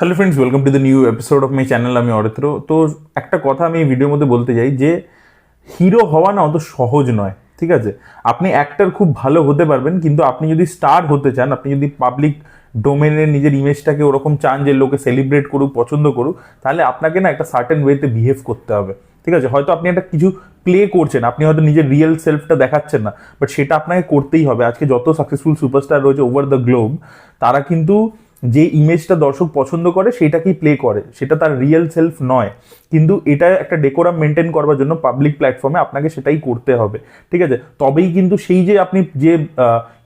Hello friends welcome to the new episode of my channel আমি অরিত্র। তো একটা কথা আমি এই ভিডিওর মধ্যে বলতে চাই যে হিরো হওয়া না অত সহজ নয়, ঠিক আছে? আপনি অ্যাক্টার খুব ভালো হতে পারবেন, কিন্তু আপনি যদি স্টার হতে চান, আপনি যদি পাবলিক ডোমেনে নিজের ইমেজটাকে ওরকম চান যে লোকে সেলিব্রেট করুক, পছন্দ করুক, তাহলে আপনাকে না একটা সার্টেন ওয়েতে বিহেভ করতে হবে, ঠিক আছে? হয়তো আপনি একটা কিছু প্লে করছেন, আপনি হয়তো নিজের রিয়েল সেলফটা দেখাচ্ছেন না বাট সেটা আপনাকে করতেই হবে। আজকে যত সাকসেসফুল সুপারস্টার রয়েছে ওভার দ্য গ্লোব তারা কিন্তু যে ইমেজটা দর্শক পছন্দ করে সেটাকেই প্লে করে? সেটা তার রিয়েল সেলফ নয়। কিন্তু এটা একটা ডেকোরাম মেনটেন করবার জন্য পাবলিক প্ল্যাটফর্মে আপনাকে সেটাই করতে হবে। ঠিক আছে? তবেই কিন্তু সেই যে আপনি যে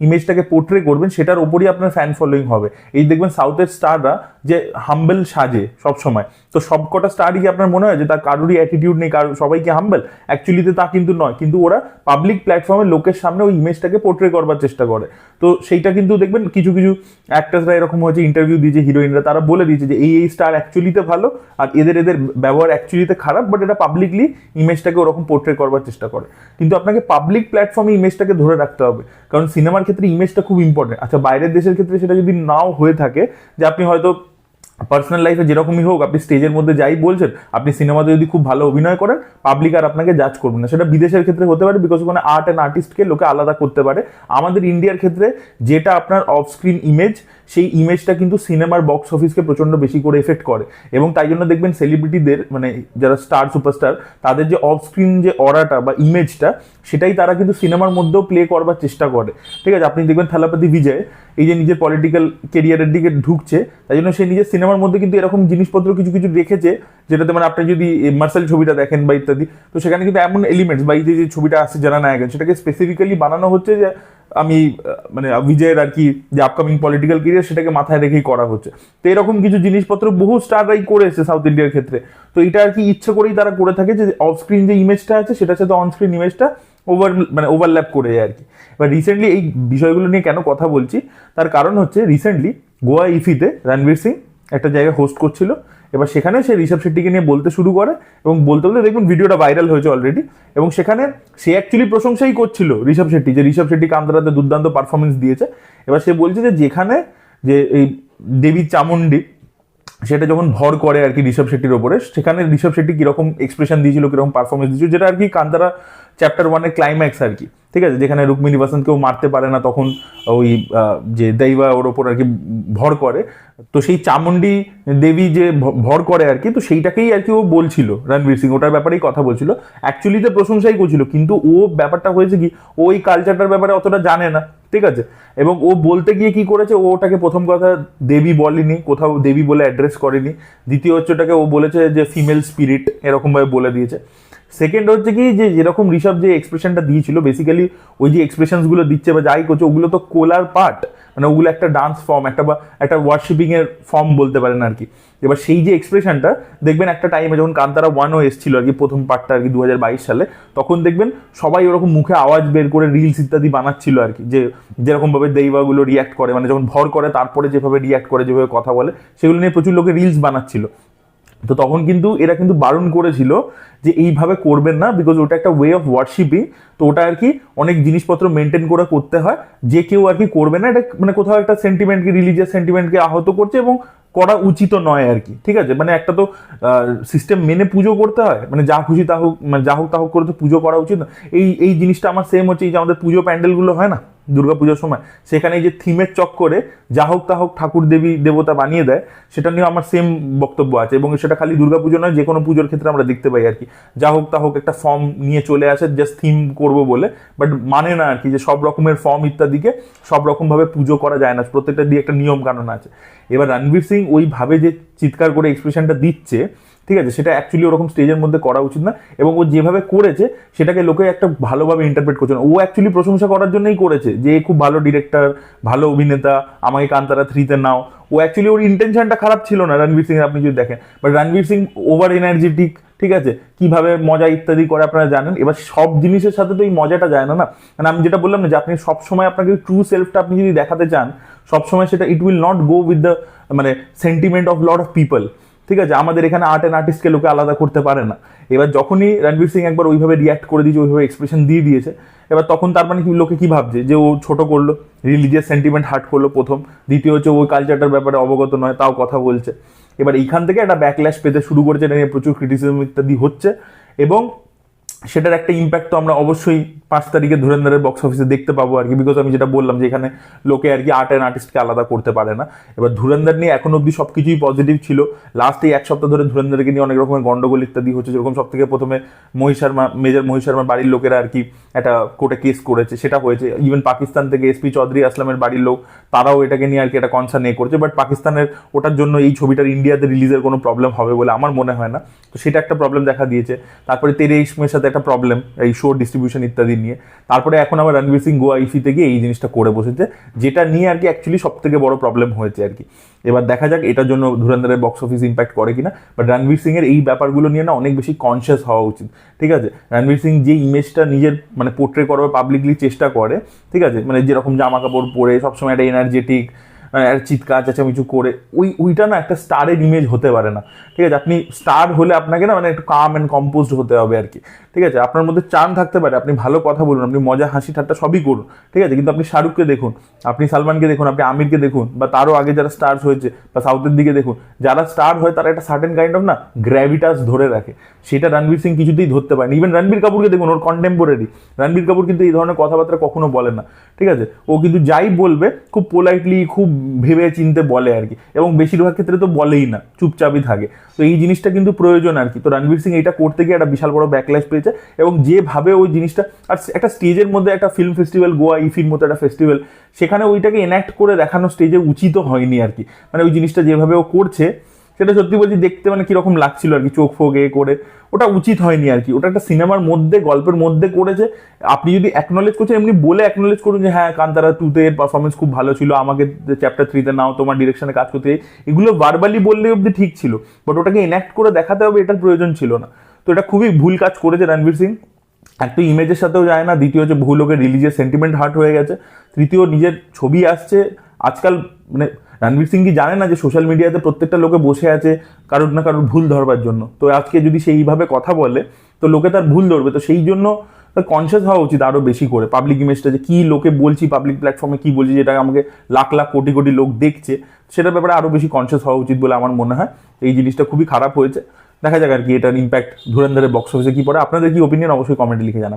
ইমেজটাকে পোর্ট্রে করবেন, সেটার ওপরই আপনার ফ্যান ফলোয়িং হবে। এই দেখবেন সাউথের স্টাররা যে হাম্বেল সাজে সব সময় তো সবকটা স্টারই কি আপনার মনে হয় যে তার কারোরই অ্যাটিটিউড নেই, কারও সবাই কি হাম্বেল অ্যাকচুয়ালিতে তা কিন্তু নয়। কিন্তু ওরা পাবলিক প্ল্যাটফর্মে লোকের সামনে ওই ইমেজটাকে পোর্ট্রে করবার চেষ্টা করে। তো সেইটা কিন্তু দেখবেন কিছু কিছু অ্যাক্টার্সরা এরকম হয়েছে ইন্টারভিউ দিয়েছে হিরোইনরা তারা বলে দিয়েছে যে, এই এই স্টার অ্যাকচুয়ালিতে ভালো আর এদের এদের ব্যবহার অ্যাকচুয়ালিতে খারাপ বাট এটা পাবলিকলি ইমেজটাকে ওরকম পোর্ট্রেট করবার চেষ্টা করে। কিন্তু আপনাকে পাবলিক প্ল্যাটফর্মে ইমেজটাকে ধরে রাখতে হবে। কারণ সিনেমার ক্ষেত্রে ইমেজটা খুব ইম্পর্টেন্ট আচ্ছা বাইরের দেশের ক্ষেত্রে সেটা যদি নাও হয়ে থাকে, যে আপনি হয়তো পার্সোনাল লাইফে যেরকমই হোক, আপনি স্টেজের মধ্যে যাই বলছেন, আপনি সিনেমাতে যদি খুব ভালো অভিনয় করেন পাবলিক আর আপনাকে জাজ করবে না। সেটা বিদেশের ক্ষেত্রে হতে পারে বিকজ ওখানে আর্ট অ্যান্ড আর্টিস্টকে লোকে আলাদা করতে পারে। আমাদের ইন্ডিয়ার ক্ষেত্রে যেটা আপনার অফ স্ক্রিন ইমেজ সেই ইমেজটা কিন্তু সিনেমার বক্স অফিসকে প্রচণ্ড বেশি করে এফেক্ট করে। এবং তাই জন্য দেখবেন সেলিব্রিটিদের মানে যারা স্টার সুপারস্টার তাদের যে অফ স্ক্রিন যে অরাটা বা ইমেজটা সেটাই তারা কিন্তু সিনেমার মধ্যেও প্লে করবার চেষ্টা করে। ঠিক আছে? আপনি দেখবেন থালাপতি বিজয় এই যে নিজের পলিটিক্যাল কেরিয়ারের দিকে ঢুকছে, তাই জন্য সে নিজের সিনেমার মধ্যে কিন্তু এরকম জিনিসপত্র কিছু কিছু রেখেছে, যেটাতে মানে আপনি যদি মার্শাল ছবিটা দেখেন বা ইত্যাদি, তো সেখানে কিন্তু এমন এলিমেন্টস বা এই যে ছবিটা আসছে যারা নায়ক সেটাকে স্পেসিফিক্যালি বানানো হচ্ছে যে, আমি মানে বিজয়ের আর কি যে আপকামিং পলিটিক্যাল কেরিয়ার সেটাকে মাথায় রেখেই করা হচ্ছে। তো এরকম কিছু জিনিসপত্র বহু স্টাররাই করে এসেছে সাউথ ইন্ডিয়ার ক্ষেত্রে। তো এটা আর কি ইচ্ছে করেই তারা করে থাকে যে অফ স্ক্রিন যে ইমেজটা আছে, সেটার সাথে অন স্ক্রিন ইমেজটা ওভার মানে ওভারল্যাপ করে যায় আর কি। এবার রিসেন্টলি এই বিষয়গুলো নিয়ে কেন কথা বলছি, তার কারণ হচ্ছে রিসেন্টলি গোয়া ইফিতে রণবীর সিং একটা জায়গায় হোস্ট করছিল। এবার সেখানে সে ঋষভ শেট্টিকে নিয়ে বলতে শুরু করে এবং বলতে বলতে দেখুন ভিডিওটা ভাইরাল হয়েছে অলরেডি এবং সেখানে সে অ্যাকচুয়ালি প্রশংসাই করছিল ঋষভ শেট্টি যে ঋষভ শেট্টি কান্তরাতে দুর্দান্ত পারফরমেন্স দিয়েছে। এবার সে বলছে যে যেখানে যে এই দেবী চামুন্ডি সেটা যখন ভর করে আর কি ঋষভ শেট্টির ওপরে, সেখানে ঋষভ শেট্টি কীরকম এক্সপ্রেশন দিয়েছিল, কীরকম পারফরমেন্স দিয়েছিল, যেটা আর কি কান্তারা চ্যাপ্টার ওয়ানের ক্লাইম্যাক্স আর কি। ঠিক আছে? যেখানে রুক্মিণী বাসন্তকেও মারতে পারে না, তখন ওই যে দৈবা ওর ওপর আর কি ভর করে। তো সেই চামুন্ডি দেবী যে ভর করে আর কি, তো সেইটাকেই আর কি ও বলছিল, রণবীর সিং। ওটার ব্যাপারেই কথা বলছিল। অ্যাকচুয়ালিতে প্রশংসাই করছিল, কিন্তু ও ব্যাপারটা হয়েছে কি ওই কালচারটার ব্যাপারে অতটা জানে না, ঠিক আছে? এবং ও বলতে গিয়ে কি করেছে, ও ওটাকে প্রথম কথা দেবী বলেনি, কোথাও দেবী বলে অ্যাড্রেস করেনি। দ্বিতীয় হচ্ছে ওটাকে ও বলেছে যে ফিমেল স্পিরিট এরকমভাবে বলে দিয়েছে। সেকেন্ড হচ্ছে কি যে যেরকম ঋষভ যে এক্সপ্রেশনটা দিয়েছিল বেসিক্যালি ওই যে এক্সপ্রেশনসগুলো দিচ্ছে বা যাই করছে, ওগুলো তো কোলার পার্ট মানে ওগুলো একটা ডান্স ফর্ম একটা বা, একটা ওয়ার্শিপিং এর ফর্ম বলতে পারেন আর কি। এবার সেই যে এক্সপ্রেশনটা দেখবেন একটা টাইমে যখন কান্তারা ওয়ানও এসেছিল আর কি প্রথম পার্টটা আর কি দু হাজার বাইশ সালে, তখন দেখবেন সবাই ওরকম মুখে আওয়াজ বের করে রিলস ইত্যাদি বানাচ্ছিল আর কি। যে যেরকমভাবে দেইবাগুলো রিয়াক্ট করে মানে যখন ভর করে, তারপরে যেভাবে রিয়াক্ট করে, যেভাবে কথা বলে, সেগুলো নিয়ে প্রচুর লোকে রিলস বানাচ্ছিল। তো তখন কিন্তু এরা কিন্তু বারণ করেছিল যে এইভাবে করবেন না বিকজ ওটা একটা ওয়ে অফ ওয়ার্শিপিং তো ওটা আর কি অনেক জিনিসপত্র মেনটেন করে করতে হয়, যে কেউ আর কি করবে না, এটা মানে কোথাও একটা সেন্টিমেন্টকে রিলিজিয়াস সেন্টিমেন্টকে আহত করছে এবং করা উচিত নয় আর কি, ঠিক আছে? মানে একটা তো সিস্টেম মেনে পুজো করতে হয় মানে যা খুশি তা হোক মানে যা হোক তা হোক করে তো পুজো করা উচিত না এই এই জিনিসটা আমার সেম হচ্ছে, এই যে আমাদের পুজো প্যান্ডেলগুলো হয় না? দুর্গাপুজোর সময়। সেখানে যে থিমের চক্করে যা হোক তা হোক ঠাকুর দেবী দেবতা বানিয়ে দেয়, সেটা নিয়ে আমার সেম বক্তব্য আছে এবং সেটা খালি দুর্গাপুজো নয় যে কোনো পুজোর ক্ষেত্রে আমরা দেখতে পাই আর কি। যা হোক তা হোক একটা ফর্ম নিয়ে চলে আসে জাস্ট থিম করব বলে বাট মানে না আর কি যে সব রকমের ফর্ম ইত্যাদিকে সব রকমভাবে পুজো করা যায় না। প্রত্যেকটা দিয়ে একটা নিয়ম কানুন আছে। এবার রণবীর সিং ওইভাবে যে চিৎকার করে এক্সপ্রেশনটা দিচ্ছে, ঠিক আছে, সেটা অ্যাকচুয়ালি ওরকম স্টেজের মধ্যে করা উচিত না এবং ও যেভাবে করেছে, সেটাকে লোকে একটা ভালোভাবে ইন্টারপ্রেট করছে না। ও অ্যাকচুয়ালি প্রশংসা করার জন্যই করেছে যে খুব ভালো ডিরেক্টর ভালো অভিনেতা, আমাকে কান্তারা থ্রিতে নাও। ও অ্যাকচুয়ালি ওর ইন্টেনশনটা খারাপ ছিল না রণবীর সিং আপনি যদি দেখেন। But Ranveer Singh over energetic ঠিক আছে? কীভাবে মজা ইত্যাদি করে আপনারা জানেন? এবার সব জিনিসের সাথে তো এই মজাটা যায় না না? মানে আমি যেটা বললাম না যে আপনি সবসময় আপনাকে ট্রু সেলফটা আপনি যদি দেখাতে চান, সবসময় সেটা it will not go with the মানে sentiment of lot of people ঠিক আছে? আমাদের এখানে আর্ট অ্যান্ড আর্টিস্টকে লোকে আলাদা করতে পারে না। এবার যখনই রণবীর সিং একবার ওইভাবে রিয়াক্ট করে দিয়েছে, ওইভাবে এক্সপ্রেশন দিয়ে দিয়েছে, এবার তখন তার মানে লোকে কী ভাবছে? যে ও ছোট করল রিলিজিয়াস সেন্টিমেন্ট হার্ট করল প্রথম। দ্বিতীয় হচ্ছে ওই কালচারটার ব্যাপারে অবগত নয়, তাও কথা বলছে। এবার এইখান থেকে একটা ব্যাকল্যাশ পেতে শুরু করেছে, এটা নিয়ে প্রচুর ক্রিটিসিজম ইত্যাদি হচ্ছে। এবং সেটার একটা ইম্প্যাক্ট তো আমরা অবশ্যই পাঁচ তারিখে ধুরন্ধরের বক্স অফিসে দেখতে পাবো আর কি বিকজ আমি যেটা বললাম যে এখানে লোকে আর কি আর্ট অ্যান্ড আর্টিস্টকে আলাদা করতে পারে না। এবার ধুরন্ধর নিয়ে এখন অবধি সব কিছুই পজিটিভ ছিল। লাস্ট এই এক সপ্তাহ ধরে ধুরন্ধরকে নিয়ে অনেক রকমের গন্ডগোল ইত্যাদি হচ্ছে। যেরকম সব থেকে প্রথমে মহিষ শর্মা, মেজর মহিষ শর্মার বাড়ির লোকেরা আর কি একটা কোর্টে কেস করেছে। সেটা হয়েছে। ইভেন পাকিস্তান থেকে এসপি চৌধুরী আসলামের বাড়ির লোক, তারাও এটাকে নিয়ে আর কি একটা কনসার্ন এ করছে। বাট পাকিস্তানের ওটার জন্য এই ছবিটার ইন্ডিয়াতে রিলিজের কোনো প্রবলেম হবে বলে আমার মনে হয় না। তো সেটা একটা প্রবলেম দেখা দিয়েছে। তারপরে তেরে ইসমের সাথে একটা প্রবলেম এই শো ডিস্ট্রিবিউশন ইত্যাদি নিয়ে। তারপরে এখন আবার রণবীর সিং গোয়া ইফি থেকে এই জিনিসটা করে বসেছে, যেটা নিয়ে আর কি অ্যাকচুয়ালি সব থেকে বড় প্রবলেম হয়েছে আর কি। এবার দেখা যাক এটার জন্য ধুরন্ধরের বক্স অফিস ইম্প্যাক্ট করে কিনা বাট রণবীর সিং এর এই ব্যাপারগুলো নিয়ে না অনেক বেশি কনসিয়াস হওয়া উচিত, ঠিক আছে? রণবীর সিং যে ইমেজটা নিজের মানে পোর্ট্রে করবে পাবলিকলি চেষ্টা করে, ঠিক আছে? মানে যেরকম জামা কাপড় পরে সবসময় একটা এনার্জেটিক চিৎকার, চেঁচামেচু করে। ওই, ওইটা না একটা স্টারের ইমেজ হতে পারে না। ঠিক আছে, আপনি স্টার হলে আপনাকে না মানে একটু কাম অ্যান্ড কম্পোজড হতে হবে আর কি। ঠিক আছে, আপনার মধ্যে চান থাকতে পারে। আপনি ভালো কথা বলুন, আপনি মজা, হাসি, ঠাট্টা সবই করুন। ঠিক আছে, কিন্তু আপনি শাহরুখকে দেখুন, আপনি সালমানকে দেখুন, আপনি আমিরকে দেখুন, বা তারও আগে যারা স্টার্স হয়েছে, বা সাউথের দিকে দেখুন, যারা স্টার হয় তারা একটা সার্টেন কাইন্ড অফ না গ্র্যাভিটাস ধরে রাখে। সেটা রণবীর সিং কিছুতেই ধরতে পারেনি। ইভেন রণবীর কাপুরকে দেখুন, ওর কন্টেম্পোরারি রণবীর কাপুর কিন্তু এই ধরনের কথাবার্তা কখনো বলে না। ঠিক আছে, ও কিন্তু যাই বলবে, খুব পোলাইটলি খুব ভেবে চিনতে বলে আর কি। এবং বেশিরভাগ ক্ষেত্রে তো বলেই না, চুপচাপই থাকে। তো এই জিনিসটা কিন্তু প্রয়োজন আর কি। তো রণবীর সিং এটা করতে গিয়ে একটা বিশাল বড় ব্যাকল্যাশ পেয়েছে এবং যেভাবে ওই জিনিসটা, আর একটা স্টেজের মধ্যে একটা ফিল্ম ফেস্টিভ্যাল গোয়া ইফির মতো একটা ফেস্টিভ্যাল সেখানে ওইটাকে এনাক্ট করে দেখানো স্টেজে উচিত হয়নি আর কি। মানে ওই জিনিসটা যেভাবে ও করছে সেটা সত্যি বলছি দেখতে মানে কীরকম লাগছিল আর কি, চোখ ফোক এ করে। ওটা উচিত হয়নি আর কি। ওটা একটা সিনেমার মধ্যে, গল্পের মধ্যে করেছে। আপনি যদি অ্যাকনলেজ করছেন, এমনি বলে অ্যাকনলেজ করুন যে হ্যাঁ কান্তারা টুতে এর পারফরমেন্স খুব ভালো ছিল, আমাকে চ্যাপ্টার থ্রিতে নাও, তোমার ডিরেকশনে কাজ করতে এগুলো ভার্বালি বললে অব্দি ঠিক ছিল। বাট ওটাকে এনাক্ট করে দেখাতে হবে, এটার প্রয়োজন ছিল না। তো এটা খুবই ভুল কাজ করেছে রণবীর সিং। এক তো ইমেজের সাথেও যায় না। দ্বিতীয় হচ্ছে বহু লোকের রিলিজের সেন্টিমেন্ট হার্ট হয়ে গেছে। তৃতীয়, নিজের ছবি আসছে। আজকাল মানে রণবীর সিং কি জানে না যে সোশ্যাল মিডিয়াতে প্রত্যেকটা লোকে বসে আছে কারোর না কারোর ভুল ধরবার জন্য? তো আজকে যদি সেইভাবে কথা বলে, তো লোকে তার ভুল ধরবে। তো সেই জন্য কনসিয়াস হওয়া উচিত আরও বেশি করে। পাবলিক ইমেজটা যে কী লোকে বলছি পাবলিক প্ল্যাটফর্মে কী বলছি, যেটা আমাকে লাখ লাখ কোটি কোটি লোক দেখছে, সেটার ব্যাপারে আরও বেশি কনসিয়াস হওয়া উচিত বলে আমার মনে হয়। এই জিনিসটা খুবই খারাপ হয়েছে। দেখা যাক আর কি এটার ইম্প্যাক্ট ধুরন্ধরের বক্স অফিসে কী পড়ে। আপনাদের কি ওপিনিয়ন অবশ্যই কমেন্টে লিখে জানাবেন।